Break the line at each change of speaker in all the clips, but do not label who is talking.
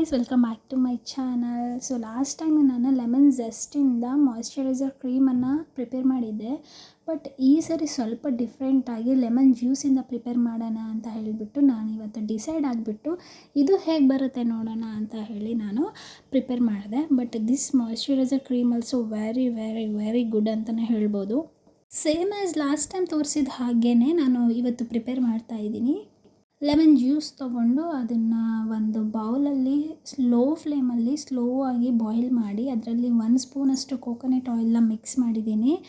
Guys welcome back to my channel so last time ನಾನು lemon ಜೆಸ್ಟಿಂದ moisturiser ಕ್ರೀಮನ್ನು prepare ಮಾಡಿದ್ದೆ. ಬಟ್ ಈ ಸರಿ ಸ್ವಲ್ಪ ಡಿಫ್ರೆಂಟಾಗಿ ಲೆಮನ್ ಜ್ಯೂಸಿಂದ ಪ್ರಿಪೇರ್ ಮಾಡೋಣ ಅಂತ ಹೇಳಿಬಿಟ್ಟು ನಾನು ಇವತ್ತು ಡಿಸೈಡ್ ಆಗಿಬಿಟ್ಟು ಇದು ಹೇಗೆ ಬರುತ್ತೆ ನೋಡೋಣ ಅಂತ ಹೇಳಿ ನಾನು ಪ್ರಿಪೇರ್ ಮಾಡಿದೆ. But this moisturiser cream also very very very good ಅಂತಲೇ ಹೇಳ್ಬೋದು. ಸೇಮ್ ಆ್ಯಸ್ ಲಾಸ್ಟ್ ಟೈಮ್ ತೋರಿಸಿದ ಹಾಗೇ ನಾನು ಇವತ್ತು ಪ್ರಿಪೇರ್ ಮಾಡ್ತಾ ಇದ್ದೀನಿ. ಲೆಮನ್ ಜ್ಯೂಸ್ ತೊಗೊಂಡು ಅದನ್ನು ಒಂದು ಬೌಲಲ್ಲಿ ಸ್ಲೋ ಫ್ಲೇಮಲ್ಲಿ ಸ್ಲೋ ಆಗಿ ಬಾಯ್ಲ್ ಮಾಡಿ ಅದರಲ್ಲಿ ಒಂದು ಸ್ಪೂನಷ್ಟು ಕೋಕೋನೆಟ್ ಆಯಿಲ್ನ ಮಿಕ್ಸ್ ಮಾಡಿದ್ದೀನಿ.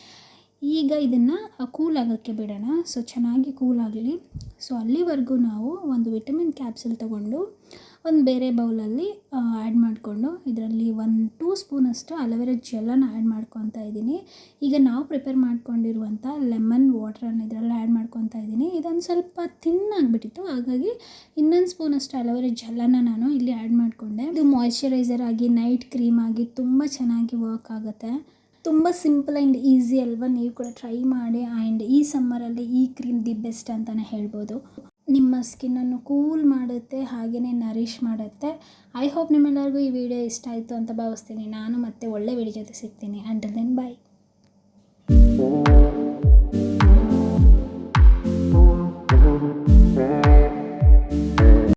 ಈಗ ಇದನ್ನು ಕೂಲ್ ಆಗೋಕ್ಕೆ ಬಿಡೋಣ. ಸೊ, ಚೆನ್ನಾಗಿ ಕೂಲ್ ಆಗಲಿ. ಸೊ, ಅಲ್ಲಿವರೆಗೂ ನಾವು ಒಂದು ವಿಟಮಿನ್ ಕ್ಯಾಪ್ಸೂಲ್ ತೊಗೊಂಡು ಒಂದು ಬೇರೆ ಬೌಲಲ್ಲಿ ಆ್ಯಡ್ ಮಾಡಿಕೊಂಡು ಇದರಲ್ಲಿ ಒಂದು ಟೂ ಸ್ಪೂನಷ್ಟು ಅಲೋವೆರಾ ಜೆಲ್ಲನ್ನು ಆ್ಯಡ್ ಮಾಡ್ಕೊತಾ ಇದ್ದೀನಿ. ಈಗ ನಾವು ಪ್ರಿಪೇರ್ ಮಾಡ್ಕೊಂಡಿರುವಂಥ ಲೆಮನ್ ವಾಟ್ರನ್ನು ಇದರಲ್ಲಿ ಆ್ಯಡ್ ಮಾಡ್ಕೊತಾ ಇದ್ದೀನಿ. ಇದೊಂದು ಸ್ವಲ್ಪ ಥಿನ್ ಆಗಿಬಿಟ್ಟಿತ್ತು. ಹಾಗಾಗಿ ಇನ್ನೊಂದು ಸ್ಪೂನಷ್ಟು ಅಲೋವೆರಾ ಜೆಲ್ಲನ್ನು ನಾನು ಇಲ್ಲಿ ಆ್ಯಡ್ ಮಾಡಿಕೊಂಡೆ. ಇದು ಮಾಯ್ಶ್ಚರೈಸರ್ ಆಗಿ ನೈಟ್ ಕ್ರೀಮ್ ಆಗಿ ತುಂಬ ಚೆನ್ನಾಗಿ ವರ್ಕ್ ಆಗುತ್ತೆ. ತುಂಬ ಸಿಂಪಲ್ ಆ್ಯಂಡ್ ಈಸಿ ಅಲ್ವಾ? ನೀವು ಕೂಡ ಟ್ರೈ ಮಾಡಿ. ಆ್ಯಂಡ್ ಈ ಸಮ್ಮರಲ್ಲಿ ಈ ಕ್ರೀಮ್ ದಿ ಬೆಸ್ಟ್ ಅಂತಲೇ ಹೇಳ್ಬೋದು. ಸ್ಕಿನ್ನನ್ನು ಕೂಲ್ ಮಾಡುತ್ತೆ ಹಾಗೆಯೇ ನರಿಷ್ ಮಾಡುತ್ತೆ. ಐ ಹೋಪ್ ನಿಮ್ಮೆಲ್ಲರಿಗೂ ಈ ವಿಡಿಯೋ ಇಷ್ಟ ಆಯಿತು ಅಂತ ಭಾವಿಸ್ತೀನಿ. ನಾನು ಮತ್ತೆ ಒಳ್ಳೆ ವಿಡಿಯೋ ಜೊತೆ ಸಿಗ್ತೀನಿ. Until then bye